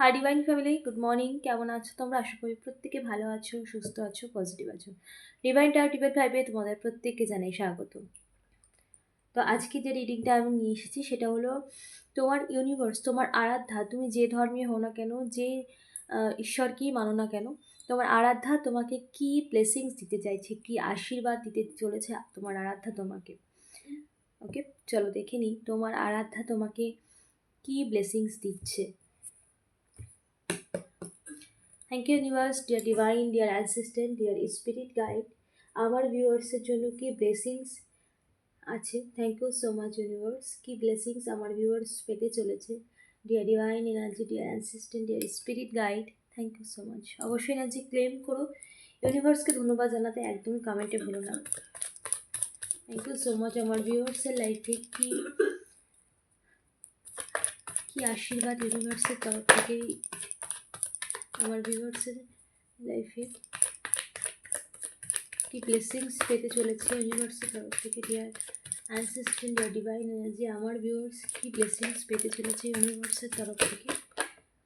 Hi divine family good morning কেমন আছো তোমরা? আশা করি প্রত্যেকে ভালো আছো, সুস্থ আছো পজিটিভ আছো। ডিভাইন টাইপ ডিভাইন ফাইভে তোমাদের প্রত্যেককে জানাই স্বাগত। তো আজকে যে রিডিংটা আমি নিয়ে এসেছি, সেটা হলো তোমার ইউনিভার্স তোমার আরাধ্যা, তুমি যে ধর্মীয় হও না কেন, যে ঈশ্বরকেই মানো না কেন, তোমার আরাধ্যা তোমাকে কি ব্লেসিংস দিতে চাইছে, কি আশীর্বাদ দিতে চলেছে, তোমার আরাধ্যা তোমাকে। ওকে চলো দেখে নিই, তোমার আরাধ্যা তোমাকে কি ব্লেসিংস দিচ্ছে। Thank you universe dear divine dear assistant dear spirit guide আমার ভিউয়ার্সের জন্য কি ব্লেসিংস আছে? Thank you so much universe কি ব্লেসিংস আমার ভিউয়ার্স পেতে চলেছে? Dear divine energy dear assistant dear spirit guide thank you so much অবশ্যই এনার্জি ক্লেম করো। ইউনিভার্সকে ধন্যবাদ জানাতে একদমই কমেন্টে ভুলো না। থ্যাংক ইউ সো মাচ আমার ভিউয়ার্সের লাইফে কি কি আশীর্বাদ ইউনিভার্সের তরফ থেকে আমার ভিউয়ার্সের লাইফে কি ব্লেসিংস পেতে চলেছে ইউনিভার্সের তরফ থেকে dear assistant dear divine energy আমার ভিউয়ার্স কি ব্লেসিংস পেতে চলেছে ইউনিভার্সের তরফ থেকে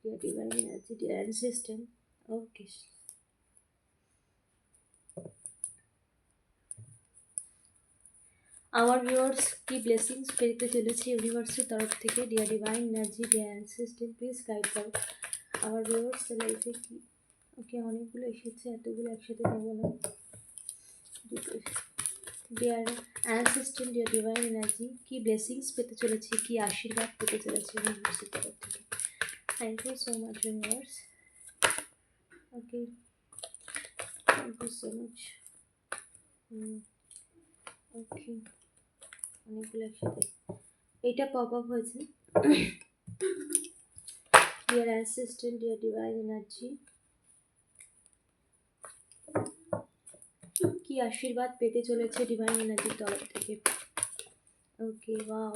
dear divine energy dear assistant okay আমার ভিউয়ার্স কি ব্লেসিংস পেতে চলেছে ইউনিভার্সের তরফ থেকে dear divine energy dear assistant please guide করো আমার ভিউয়ার্স লাইফে কি? ওকে অনেকগুলো এসেছে, এতগুলো একসাথে নেব না। দুটো dear assistant dear divine energy কি ব্লেসিংস পেতে চলেছে, কি আশীর্বাদ পেতে চলেছে ইউনিভার্সের তরফ থেকে। Thank you so much universe okay thank you so much okay অনেকগুলো একসাথে। এইটা পপ আপ হয়েছে। Dear assistant dear divine energy কি আশীর্বাদ পেতে চলেছে ডিভাইন এনার্জির তরফ থেকে? ওকে ওয়াও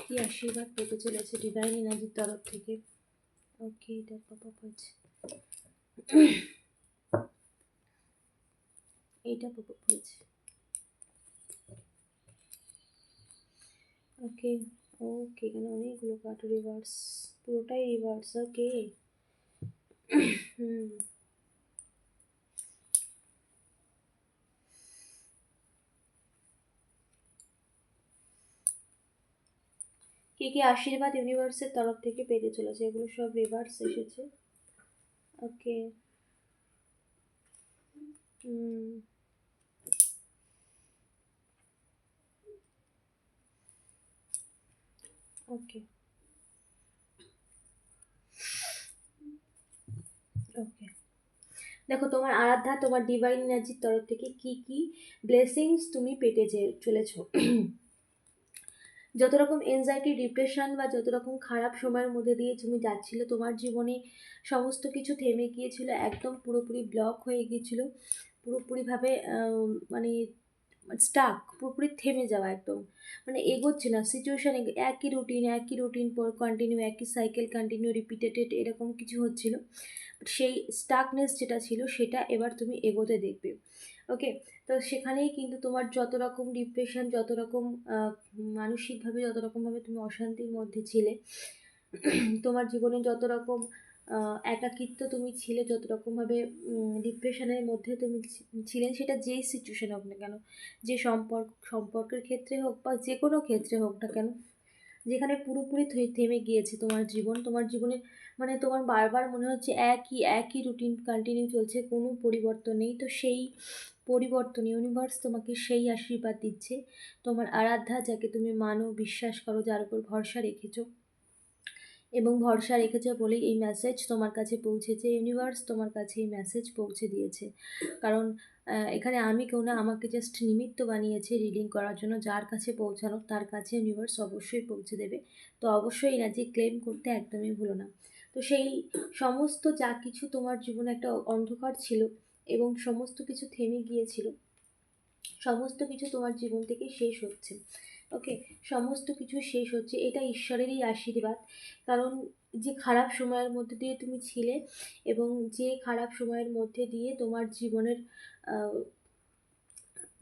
কি আশীর্বাদ পেতে চলেছে ডিভাইন এনার্জির তরফ থেকে? ওকে এটা পপ হয়েছে। এইটা পপ হয়েছে। ওকে ওকে, এখানে অনেকগুলো কার্ড রিভার্স পুরোটাই রিভার্স ওকে হুম। কি কি আশীর্বাদ ইউনিভার্সের তরফ থেকে পেতে চলেছে? এগুলো সব রিভার্স এসেছে। ওকে হুম। ওকে ওকে দেখো, তোমার আরাধ্যা, তোমার ডিভাইন এনার্জির তরফ থেকে কি কি ব্লেসিংস তুমি পেতে চে- চলেছো? যত রকম এনজাইটি ডিপ্রেশন বা যত রকম খারাপ সময়ের মধ্যে দিয়ে তুমি যাচ্ছিলে, তোমার জীবনে সমস্ত কিছু থেমে গিয়েছিল, একদম পুরোপুরি ব্লক হয়ে গিয়েছিল, পুরোপুরিভাবে মানে স্টাক পুরোপুরি থেমে যাওয়া একদম। মানে এগোচ্ছে না সিচুয়েশান একই রুটিন একই রুটিন পর কন্টিনিউ একই সাইকেল কন্টিনিউ রিপিটেটেড এরকম কিছু হচ্ছিল। সেই স্টাকনেস যেটা ছিল, সেটা এবার তুমি এগোতে দেখবে। ওকে তো সেখানেই কিন্তু তোমার যত রকম ডিপ্রেশন যত রকম মানসিকভাবে, যত রকমভাবে তুমি অশান্তির মধ্যে ছিলে, তোমার জীবনে যত রকম একাকিত্ব তুমি ছিলে যত রকমভাবে ডিপ্রেশনের মধ্যে তুমি ছিলেন সেটা যেই সিচুয়েশন হোক না কেন, যে সম্পর্ক, সম্পর্কের ক্ষেত্রে হোক বা যে কোনো ক্ষেত্রে হোক না কেন, যেখানে পুরোপুরি থেমে গিয়েছে তোমার জীবন, তোমার জীবনে মানে তোমার বারবার মনে হচ্ছে একই একই রুটিন কন্টিনিউ চলছে, কোনো পরিবর্তন নেই, তো সেই পরিবর্তন ইউনিভার্স তোমাকে সেই আশীর্বাদ দিচ্ছে। তোমার আরাধ্যা যাকে তুমি মানো বিশ্বাস করো, যার উপর ভরসা রেখেছো এবং ভরসা রেখেছে বলেই এই মেসেজ তোমার কাছে পৌঁছেছে। ইউনিভার্স তোমার কাছে এই মেসেজ পৌঁছে দিয়েছে। কারণ এখানে আমি কেউ না, আমাকে জাস্ট নিমিত্ত বানিয়েছে রিডিং করার জন্য। যার কাছে পৌঁছানো, তার কাছে ইউনিভার্স অবশ্যই পৌঁছে দেবে। তো অবশ্যই এনার্জি ক্লেম করতে একদমই ভুলো না। তো সেই সমস্ত যা কিছু তোমার জীবনে একটা অন্ধকার ছিল এবং সমস্ত কিছু থেমে গিয়েছিল, সমস্ত কিছু তোমার জীবন থেকে শেষ হচ্ছে। ওকে, সমস্ত কিছু শেষ হচ্ছে। এটা ঈশ্বরেরই আশীর্বাদ। কারণ যে খারাপ সময়ের মধ্যে দিয়ে তুমি ছিলে এবং যে খারাপ সময়ের মধ্যে দিয়ে তোমার জীবনের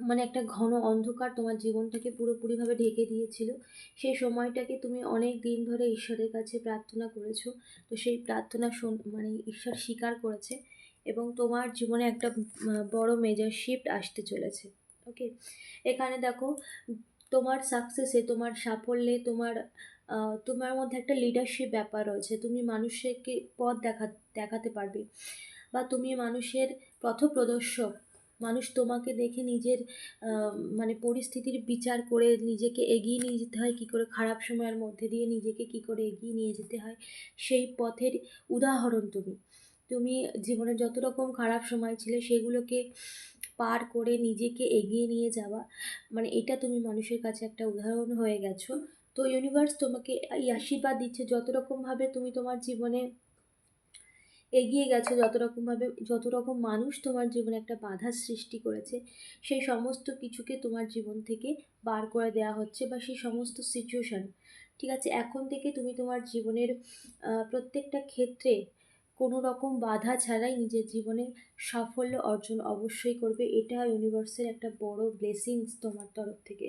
মানে একটা ঘন অন্ধকার তোমার জীবনটাকে পুরোপুরিভাবে ঢেকে দিয়েছিল, সেই সময়টাকে তুমি অনেক দিন ধরে ঈশ্বরের কাছে প্রার্থনা করেছ। তো সেই প্রার্থনা মানে ঈশ্বর স্বীকার করেছে এবং তোমার জীবনে একটা বড় মেজর শিফট আসতে চলেছে। ওকে, এখানে দেখো তোমার সাকসেসে তোমার সাফল্যে, তোমার তোমার মধ্যে একটা লিডারশিপ ব্যাপার রয়েছে। তুমি মানুষকে পথ দেখা, দেখাতে পারবে বা তুমি মানুষের পথপ্রদর্শক। মানুষ তোমাকে দেখে নিজের মানে পরিস্থিতির বিচার করে নিজেকে এগিয়ে নিয়ে যেতে হয়, কী করে খারাপ সময়ের মধ্যে দিয়ে নিজেকে কী করে এগিয়ে নিয়ে যেতে হয়, সেই পথের উদাহরণ তুমি। তুমি জীবনে যত রকম খারাপ সময় ছিল, সেগুলোকে পার করে নিজেকে এগিয়ে নিয়ে যাওয়া। মানে এটা তুমি মানুষের কাছে একটা উদাহরণ হয়ে গেছো। তো ইউনিভার্স তোমাকে এই আশীর্বাদ দিচ্ছে যত রকমভাবে তুমি তোমার জীবনে এগিয়ে গেছো যত রকমভাবে যত রকম মানুষ তোমার জীবনে একটা বাধার সৃষ্টি করেছে, সেই সমস্ত কিছুকে তোমার জীবন থেকে বার করে দেওয়া হচ্ছে বা সেই সমস্ত সিচুয়েশান ঠিক আছে, এখন থেকে তুমি তোমার জীবনের প্রত্যেকটা ক্ষেত্রে কোনো রকম বাধা ছাড়াই নিজের জীবনে সাফল্য অর্জন অবশ্যই করবে। এটা ইউনিভার্সের একটা বড় ব্লেসিংস তোমার তরফ থেকে।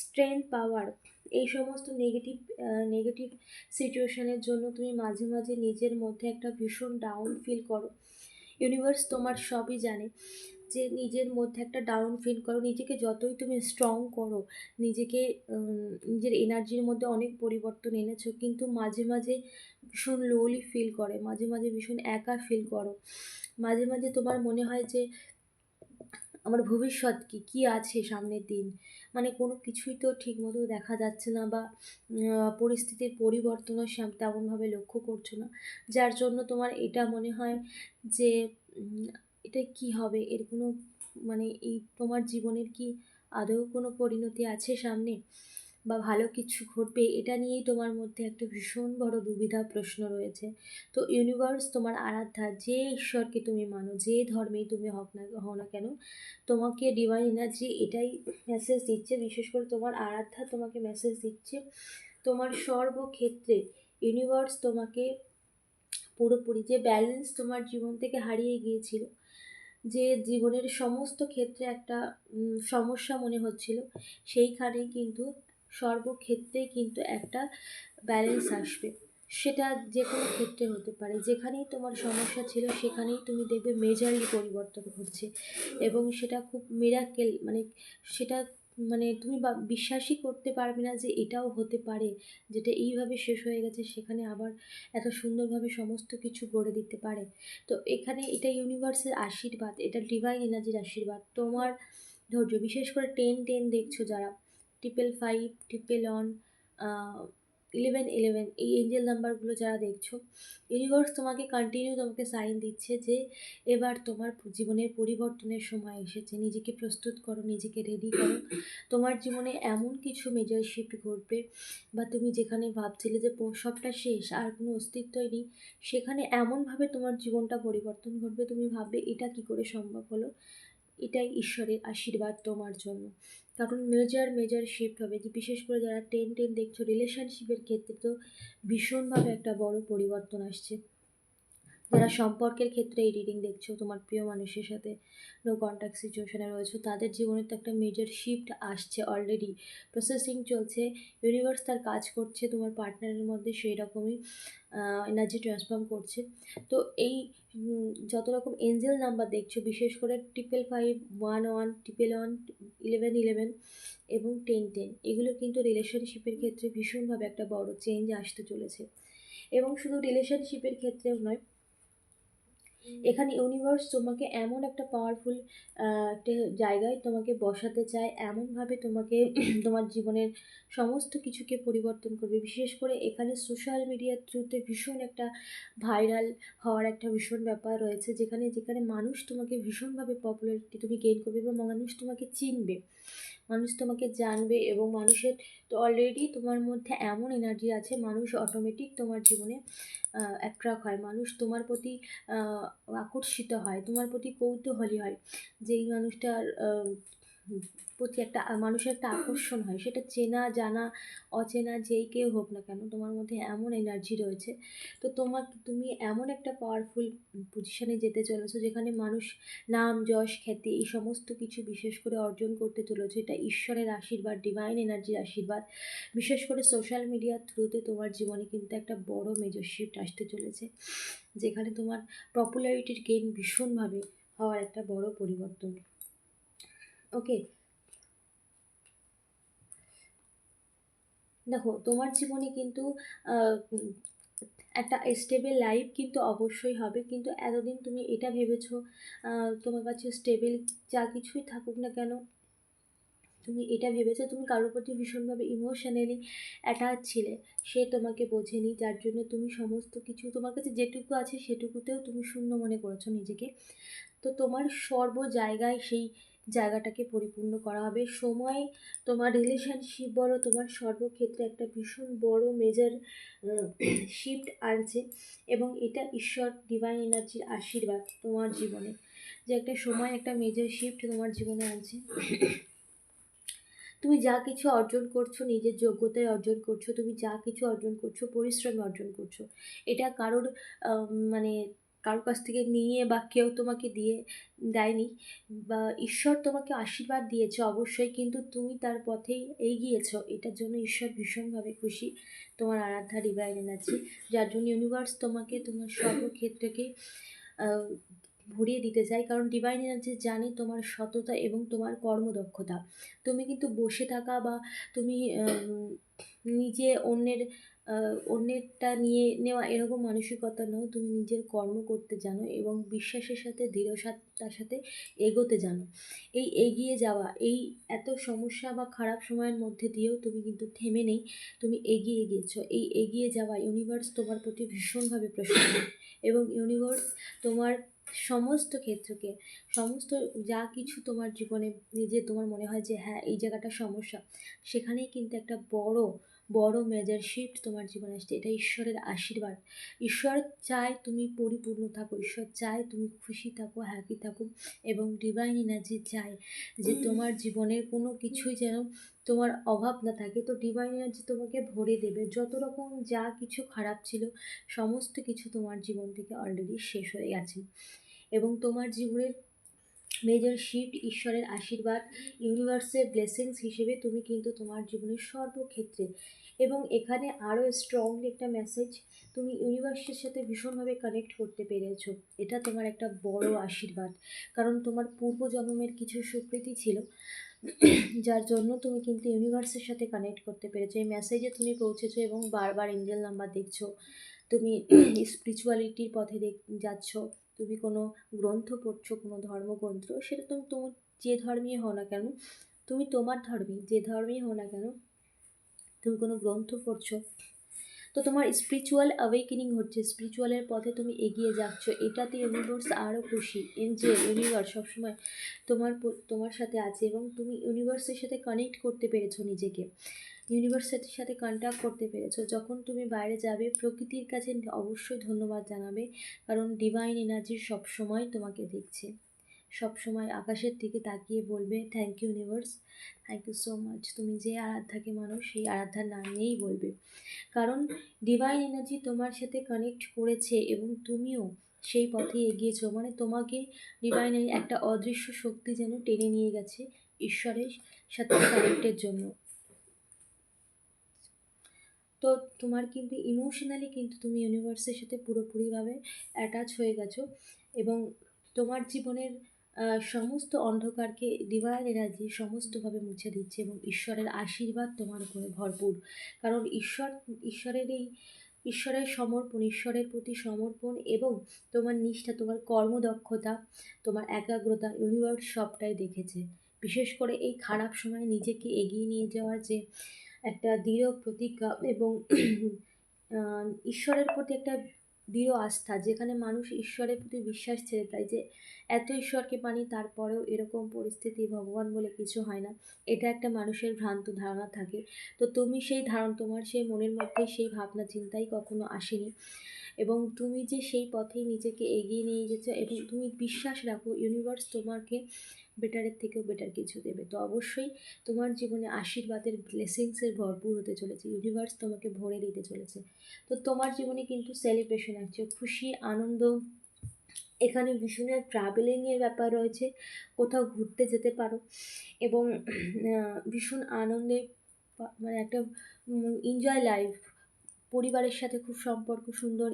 স্ট্রেংথ পাওয়ার এই সমস্ত নেগেটিভ নেগেটিভ সিচুয়েশনের জন্য তুমি মাঝে মাঝে নিজের মধ্যে একটা ভীষণ ডাউন ফিল করো। ইউনিভার্স তোমার সবই জানে। যে নিজের মধ্যে একটা ডাউন ফিল করো, নিজেকে যতই তুমি স্ট্রং করো, নিজেকে নিজের এনার্জির মধ্যে অনেক পরিবর্তন এনেছো, কিন্তু মাঝে মাঝে ভীষণ লোলি ফিল করে, মাঝে মাঝে ভীষণ একা ফিল করো। মাঝে মাঝে তোমার মনে হয় যে, আমার ভবিষ্যৎ কি, কী আছে সামনের দিন? মানে কোনো কিছুই তো ঠিকমতো দেখা যাচ্ছে না বা পরিস্থিতির পরিবর্তনও তেমনভাবে লক্ষ্য করছ না। যার জন্য তোমার এটা মনে হয় যে এটা কি হবে? এর কোনো মানে এই তোমার জীবনের কি আদৌ কোনো পরিণতি আছে সামনে? বা ভালো কিছু ঘটবে? এটা নিয়েই তোমার মধ্যে একটা ভীষণ বড় দুবিধা প্রশ্ন রয়েছে। তো ইউনিভার্স তোমার আরাধ্যা, যে ঈশ্বরকে তুমি মানো, যে ধর্মেই তুমি হোক না, হও না কেন, তোমাকে ডিভাইন এনার্জি এটাই মেসেজ দিচ্ছে। বিশেষ করে তোমার আরাধ্যা তোমাকে মেসেজ দিচ্ছে। তোমার সর্বক্ষেত্রে ইউনিভার্স তোমাকে পুরোপুরি যে ব্যালেন্স তোমার জীবন থেকে হারিয়ে গিয়েছিল যে জীবনের সমস্ত ক্ষেত্রে একটা সমস্যা মনে হচ্ছিল সেইখানেই কিন্তু সর্বক্ষেত্রেই কিন্তু একটা ব্যালেন্স আসবে। সেটা যে কোনো ক্ষেত্রে হতে পারে। যেখানেই তোমার সমস্যা ছিল, সেখানেই তুমি দেখবে মেজারলি পরিবর্তন ঘটছে। এবং সেটা খুব মিরাকেল মানে সেটা মানে তুমি বিশ্বাসই করতে পারবে না যে এটাও হতে পারে, যেটা এইভাবে শেষ হয়ে গেছে, সেখানে আবার এত সুন্দরভাবে সমস্ত কিছু গড়ে দিতে পারে। তো এখানে এটা ইউনিভার্সের আশীর্বাদ, এটা ডিভাইন এনার্জির আশীর্বাদ। তোমার ধৈর্য, বিশেষ করে টেন টেন দেখছ যারা triple five triple one eleven eleven এই এঞ্জেল নাম্বারগুলো যারা দেখছ ইউনিভার্স তোমাকে কন্টিনিউ তোমাকে সাইন দিচ্ছে যে, এবার তোমার জীবনের পরিবর্তনের সময় এসেছে। নিজেকে প্রস্তুত করো, নিজেকে রেডি করো। তোমার জীবনে এমন কিছু মেজর শিফট ঘটবে বা তুমি যেখানে ভাবছিলে যে সবটা শেষ, আর কোনো অস্তিত্বই নেই, সেখানে এমনভাবে তোমার জীবনটা পরিবর্তন ঘটবে। তুমি ভাববে, এটা কি করে সম্ভব হলো? এটাই ঈশ্বরের আশীর্বাদ তোমার জন্য। কারণ মেজার মেজার শিফট হবে। যে বিশেষ করে যারা টেন টেন দেখছ রিলেশনশিপের ক্ষেত্রে তো ভীষণভাবে একটা বড় পরিবর্তন আসছে। যারা সম্পর্কের ক্ষেত্রে এই রিডিং দেখছ, তোমার প্রিয় মানুষের সাথে নো কন্ট্যাক্ট সিচুয়েশনে রয়েছে, তাদের জীবনে তো একটা মেজর শিফট আসছে অলরেডি প্রসেসিং চলছে ইউনিভার্স তার কাজ করছে, তোমার পার্টনারের মধ্যে সেই রকমই এনার্জি ট্রান্সফর্ম করছে। তো এই যত রকম এঞ্জেল নাম্বার দেখছ, বিশেষ করে triple five one one triple one eleven eleven এবং টেন টেন এগুলো কিন্তু রিলেশনশিপের ক্ষেত্রে ভীষণভাবে একটা বড় চেঞ্জ আসতে চলেছে। এবং শুধু রিলেশনশিপের ক্ষেত্রেও নয় এখানে ইউনিভার্স তোমাকে এমন একটা পাওয়ারফুল একটা জায়গায় তোমাকে বসাতে চায়, এমনভাবে তোমাকে তোমার জীবনের সমস্ত কিছুকে পরিবর্তন করবে। বিশেষ করে এখানে সোশ্যাল মিডিয়ার থ্রুতে ভীষণ একটা ভাইরাল হওয়ার একটা ভীষণ ব্যাপার রয়েছে, যেখানে যেখানে মানুষ তোমাকে ভীষণভাবে পপুলারিটি তুমি গেইন করবে এবং মানুষ তোমাকে চিনবে। মানুষ তোমাকে জানবে এবং মানুষের তো অলরেডি তোমার মধ্যে এমন এনার্জি আছে, মানুষ অটোমেটিক তোমার জীবনে অ্যাট্রাক্ট হয়। মানুষ তোমার প্রতি আকর্ষিত হয়, তোমার প্রতি কৌতূহলী হয় যেই মানুষটার প্রতি একটা মানুষের একটা আকর্ষণ হয়। সেটা চেনা, জানা, অচেনা যেই কেউ হোক না কেন, তোমার মধ্যে এমন এনার্জি রয়েছে। তো তোমার তুমি এমন একটা পাওয়ারফুল পজিশানে যেতে চলেছো যেখানে মানুষ নাম, যশ, খ্যাতি এই সমস্ত কিছু বিশেষ করে অর্জন করতে চলেছো। এটা ঈশ্বরের আশীর্বাদ ডিভাইন এনার্জির আশীর্বাদ। বিশেষ করে সোশ্যাল মিডিয়ার থ্রুতে তোমার জীবনে কিন্তু একটা বড় মেজর শিফট আসতে চলেছে। যেখানে তোমার পপুলারিটির গেইন ভীষণভাবে হওয়ার একটা বড় পরিবর্তন। ওকে দেখো, তোমার জীবনে কিন্তু একটা স্টেবল লাইফ কিন্তু অবশ্যই হবে। কিন্তু এতদিন তুমি এটা ভেবেছো তোমার কাছে স্টেবল যা কিছুই থাকুক না কেন, তুমি এটা ভেবেছো, তুমি কারোর প্রতি ভীষণভাবে ইমোশনালি অ্যাটাচ ছিলে। সে তোমাকে বোঝেনি, যার জন্য তুমি সমস্ত কিছু, তোমার কাছে যেটুকু আছে সেটুকুতেও তুমি শূন্য মনে করেছ নিজেকে। তো তোমার সর্ব জায়গায় সেই জায়গাটাকে পরিপূর্ণ করা হবে। সময়, তোমার রিলেশনশিপ বলো, তোমার সর্বক্ষেত্রে একটা ভীষণ বড় মেজর শিফট আনছে এবং এটা ঈশ্বর ডিভাইন এনার্জির আশীর্বাদ তোমার জীবনে। যে একটা সময়, একটা মেজর শিফট তোমার জীবনে আনছে। তুমি যা কিছু অর্জন করছ, নিজের যোগ্যতায় অর্জন করছ, তুমি যা কিছু অর্জন করছ, পরিশ্রমে অর্জন করছ, এটা কারোর মানে কারোর কাছ থেকে নিয়ে বা কেউ তোমাকে দিয়ে, দেয়নি বা ঈশ্বর তোমাকে আশীর্বাদ দিয়েছে, অবশ্যই কিন্তু তুমি তার পথেই এগিয়েছ। এটার জন্য ঈশ্বর ভীষণভাবে খুশি। তোমার আরাধ্যা ডিভাইন এনার্জি যার জন্য ইউনিভার্স তোমাকে তোমার সর্বক্ষেত্রকে ভরিয়ে দিতে চাই কারণ ডিভাইন এনার্জি জানে তোমার সততা এবং তোমার কর্মদক্ষতা। তুমি কিন্তু বসে থাকা বা তুমি নিজে অন্যের অন্যেরটা নিয়ে নেওয়া এরকম মানসিকতা নও তুমি নিজের কর্ম করতে জানো এবং বিশ্বাসের সাথে, দৃঢ়তার সাথে এগোতে জানো। এই এগিয়ে যাওয়া, এই এত সমস্যা বা খারাপ সময়ের মধ্যে দিয়েও তুমি কিন্তু থেমে নেই। তুমি এগিয়ে গিয়েছো। এই এগিয়ে যাওয়া ইউনিভার্স তোমার প্রতি ভীষণভাবে প্রসন্ন। এবং ইউনিভার্স তোমার সমস্ত ক্ষেত্রকে, সমস্ত যা কিছু তোমার জীবনে, নিজে তোমার মনে হয় যে হ্যাঁ এই জায়গাটা সমস্যা। সেখানেই কিন্তু একটা বড় বড় মেজার শিফট তোমার জীবনে আসছে। এটা ঈশ্বরের আশীর্বাদ। ঈশ্বর চায় তুমি পরিপূর্ণ থাকো। ঈশ্বর চায় তুমি খুশি থাকো হ্যাপি থাকো এবং ডিভাইন এনার্জি চায় যে তোমার জীবনের কোনো কিছুই যেন তোমার অভাব না থাকে। তো ডিভাইন এনার্জি তোমাকে ভরে দেবে। যত রকম যা কিছু খারাপ ছিল, সমস্ত কিছু তোমার জীবন থেকে অলরেডি শেষ হয়ে গেছে। এবং তোমার জীবনের মেজর শিফট ঈশ্বরের আশীর্বাদ ইউনিভার্সের ব্লেসিংস হিসেবে তুমি কিন্তু তোমার জীবনের সর্বক্ষেত্রে। এবং এখানে আরও স্ট্রংলি একটা মেসেজ তুমি ইউনিভার্সের সাথে ভীষণভাবে কানেক্ট করতে পেরেছ। এটা তোমার একটা বড় আশীর্বাদ। কারণ তোমার পূর্বজন্মের কিছু সুকৃতি ছিল, যার জন্য তুমি কিন্তু ইউনিভার্সের সাথে কানেক্ট করতে পেরেছ। এই মেসেজে তুমি পৌঁছেছো এবং বারবার এঞ্জেল নাম্বার দেখছ। তুমি স্পিরিচুয়ালিটির পথে দেখ, যাচ্ছ। তুমি কোনো গ্রন্থ পড়ছো, কোনো ধর্মগ্রন্থ, সেটা তুমি তোমার যে ধর্মীয় হও না কেন, তুমি তোমার ধর্মে, যে ধর্মেই হও না কেন, তুমি কোনো গ্রন্থ পড়ছো। তো তোমার স্পিরিচুয়াল অ্যাওয়েকেনিং হচ্ছে স্পিরিচুয়ালের পথে তুমি এগিয়ে যাচ্ছ, এটাতে ইউনিভার্স আরও খুশি যে ইউনিভার্স সবসময় তোমার তোমার সাথে আছে এবং তুমি ইউনিভার্সের সাথে কানেক্ট করতে পেরেছ নিজেকে। ইউনিভার্সের সাথে কন্ট্যাক্ট করতে পেরেছ। যখন তুমি বাইরে যাবে, প্রকৃতির কাছে অবশ্যই ধন্যবাদ জানাবে, কারণ ডিভাইন এনার্জি সবসময় তোমাকে দেখছে। সবসময় আকাশের দিকে তাকিয়ে বলবে thank you universe thank you so much তুমি যে আরাধ্যাকে মানো, সেই আরাধ্যার নাম নিয়েই বলবে। কারণ ডিভাইন এনার্জি তোমার সাথে কানেক্ট করেছে এবং তুমিও সেই পথে এগিয়েছো। মানে তোমাকে ডিভাইন একটা অদৃশ্য শক্তি যেন টেনে নিয়ে গেছে ঈশ্বরের সাথে কানেক্টের জন্য। তো তোমার কিন্তু ইমোশনালি কিন্তু তুমি ইউনিভার্সের সাথে পুরোপুরিভাবে অ্যাটাচ হয়ে গেছো এবং তোমার জীবনের সমস্ত অন্ধকারকে ডিভাইন এনার্জি সমস্তভাবে মুছে দিচ্ছে এবং ঈশ্বরের আশীর্বাদ তোমার উপরে ভরপুর। কারণ ঈশ্বর, ঈশ্বরের এই, ঈশ্বরের সমর্পণ, ঈশ্বরের প্রতি সমর্পণ এবং তোমার নিষ্ঠা, তোমার কর্মদক্ষতা, তোমার একাগ্রতা ইউনিভার্স সবটাই দেখেছে। বিশেষ করে এই খারাপ সময়ে নিজেকে এগিয়ে নিয়ে যাওয়ার যে একটা দৃঢ় প্রতিজ্ঞা এবং ঈশ্বরের প্রতি একটা দৃঢ় আস্থা, যেখানে মানুষ ঈশ্বরের প্রতি বিশ্বাস ছেড়ে দেয় যে, এত ঈশ্বরকে মানি তারপরেও এরকম পরিস্থিতি ভগবান বলে কিছু হয় না। এটা একটা মানুষের ভ্রান্ত ধারণা থাকে। তো তুমি সেই ধারণ, তোমার সেই মনের মধ্যে সেই ভাবনা, চিন্তাই কখনো আসেনি। এবং তুমি যে সেই পথেই নিজেকে এগিয়ে নিয়ে যেছো এবং তুমি বিশ্বাস রাখো ইউনিভার্স তোমাকে বেটারের থেকেও বেটার কিছু দেবে। তো অবশ্যই তোমার জীবনে আশীর্বাদের ব্লেসিংসের ভরপুর হতে চলেছে। ইউনিভার্স তোমাকে ভরে দিতে চলেছে। তো তোমার জীবনে কিন্তু সেলিব্রেশন আছে। খুশি, আনন্দ, এখানে ভীষণের ট্রাভেলিংয়ের ব্যাপার রয়েছে। কোথাও ঘুরতে যেতে পারো এবং ভীষণ আনন্দে মানে একটা এনজয় লাইফ পরিবারের সাথে খুব সম্পর্ক সুন্দর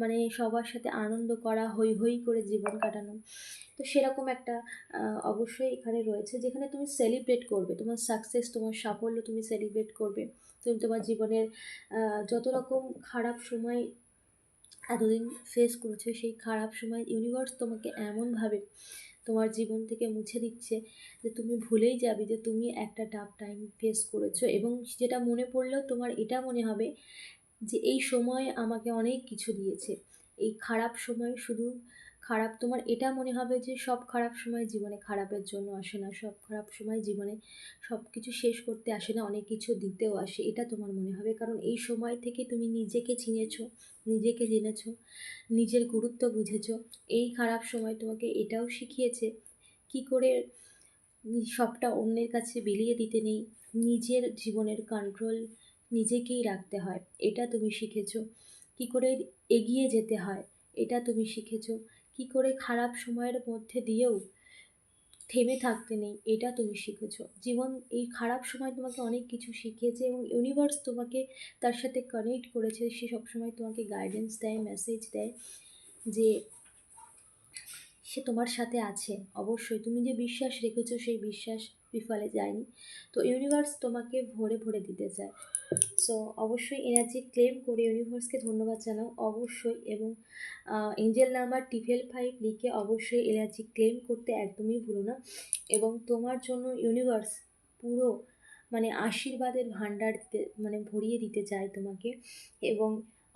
মানে সবার সাথে আনন্দ করা হই হই করে জীবন কাটানো। তো সেরকম একটা অবশ্যই এখানে রয়েছে যেখানে তুমি সেলিব্রেট করবে। তোমার সাকসেস তোমার সাফল্য তুমি সেলিব্রেট করবে। তুমি তোমার জীবনের যত রকম খারাপ সময় এতদিন ফেস করেছ, সেই খারাপ সময় ইউনিভার্স তোমাকে এমনভাবে তোমার জীবন থেকে মুছে দিচ্ছে যে তুমি ভুলেই যাবে যে তুমি একটা টাফ টাইম ফেস করেছ। এবং যেটা মনে পড়লেও তোমার এটা মনে হবে যে এই সময় আমাকে অনেক কিছু দিয়েছে। এই খারাপ সময় শুধু খারাপ তোমার এটা মনে হবে যে সব খারাপ সময় জীবনে খারাপের জন্য আসে না, সব খারাপ সময় জীবনে সব কিছু শেষ করতে আসে না, অনেক কিছু দিতেও আসে, এটা তোমার মনে হবে। কারণ এই সময় থেকে তুমি নিজেকে চিনেছো, নিজেকে জেনেছো, নিজের গুরুত্ব বুঝেছ, এই খারাপ সময় তোমাকে এটাও শিখিয়েছে কি করে সবটা অন্যের কাছে বিলিয়ে দিতে নেই, নিজের জীবনের কন্ট্রোল নিজেকেই রাখতে হয়। এটা তুমি শিখেছো। কি করে এগিয়ে যেতে হয়, এটা তুমি শিখেছ। কি করে খারাপ সময়ের মধ্যে দিয়েও থেমে থাকতে নেই, এটা তুমি শিখেছ। জীবন, এই খারাপ সময় তোমাকে অনেক কিছু শিখিয়েছে এবং ইউনিভার্স তোমাকে তার সাথে কানেক্ট করেছে। সে সবসময় তোমাকে গাইডেন্স দেয় মেসেজ দেয় যে সে তোমার সাথে আছে। অবশ্যই, তুমি যে বিশ্বাস রেখেছো সেই বিশ্বাস বিফলে যায়নি। তো ইউনিভার্স তোমাকে ভরে ভরে দিতে চায়। সো অবশ্যই এনার্জি ক্লেম করে ইউনিভার্সকে ধন্যবাদ জানাও, অবশ্যই। এবং এঞ্জেল নাম্বার টিফেল ফাইভ লিখে অবশ্যই এনার্জি ক্লেম করতে একদমই ভুলো না। এবং তোমার জন্য ইউনিভার্স পুরো মানে আশীর্বাদের ভাণ্ডার দিতে মানে ভরিয়ে দিতে চায় তোমাকে। এবং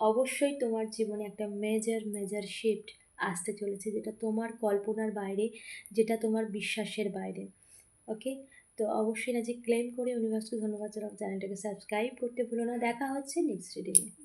অবশ্যই তোমার জীবনে একটা মেজর মেজর শিফট আসতে চলেছে, যেটা তোমার কল্পনার বাইরে, যেটা তোমার বিশ্বাসের বাইরে। ওকে তো অবশ্যই না যে ক্লেম করে ইউনিভার্সকে ধন্যবাদ জানাও চ্যানেলটাকে সাবস্ক্রাইব করতে ভুলো না। দেখা হচ্ছে নেক্সট রিডিংয়ে